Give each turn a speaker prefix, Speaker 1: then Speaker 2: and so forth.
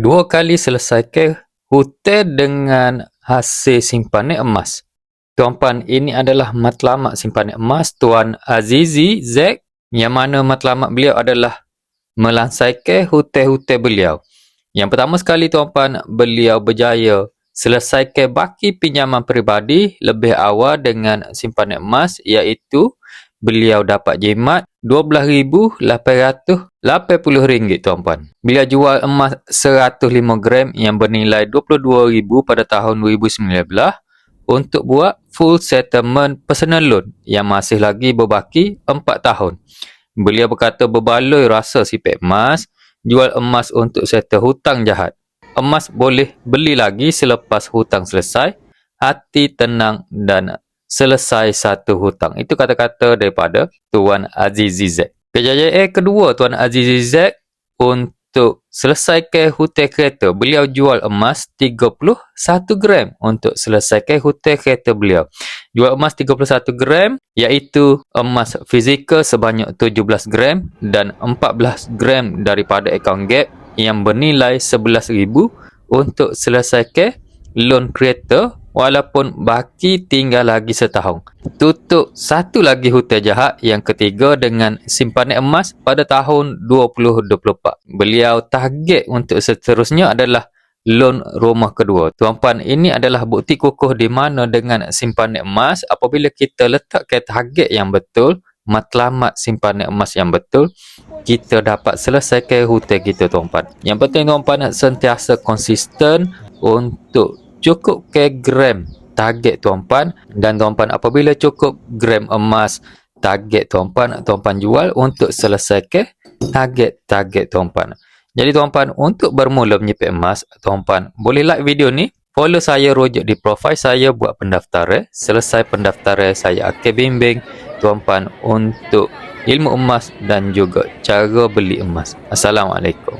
Speaker 1: Dua kali selesaikan hutang dengan hasil simpanan emas. Tuan-puan, ini adalah matlamat simpanan emas Tuan Azizi Zack yang mana matlamat beliau adalah melansaikan hutang-hutang beliau. Yang pertama sekali tuan-puan, beliau berjaya selesaikan baki pinjaman peribadi lebih awal dengan simpanan emas iaitu beliau dapat jimat RM12,880 tuan-puan. Beliau jual emas 105 gram yang bernilai RM22,000 pada tahun 2019 untuk buat full settlement personal loan yang masih lagi berbaki 4 tahun. Beliau berkata berbaloi rasa sipek emas, jual emas untuk settle hutang jahat. Emas boleh beli lagi selepas hutang selesai, hati tenang dan selesai satu hutang. Itu kata-kata daripada Tuan Azizi Z. Kejayaan kedua Tuan Azizi Z untuk selesaikan hutang kereta. Beliau jual emas 31 gram untuk selesaikan hutang kereta beliau. Jual emas 31 gram iaitu emas fizikal sebanyak 17 gram dan 14 gram daripada akaun gap yang bernilai 11,000 untuk selesaikan loan kereta walaupun baki tinggal lagi setahun. Tutup satu lagi hutang jahat yang ketiga dengan simpanan emas pada tahun 2024. Beliau target untuk seterusnya adalah loan rumah kedua. Tuan-puan, ini adalah bukti kukuh di mana dengan simpanan emas apabila kita letakkan target yang betul, matlamat simpanan emas yang betul, kita dapat selesaikan hutang kita tuan-puan. Yang penting tuan-puan sentiasa konsisten untuk cukup ke gram target tuan-puan dan tuan-puan apabila cukup gram emas target tuan-puan tuan-puan jual untuk selesaikan target-target tuan-puan. Jadi tuan-puan untuk bermula menyepit emas tuan-puan boleh like video ni follow saya rujuk di profil saya buat pendaftaran selesai pendaftaran saya akan bimbing tuan-puan untuk ilmu emas dan juga cara beli emas. Assalamualaikum.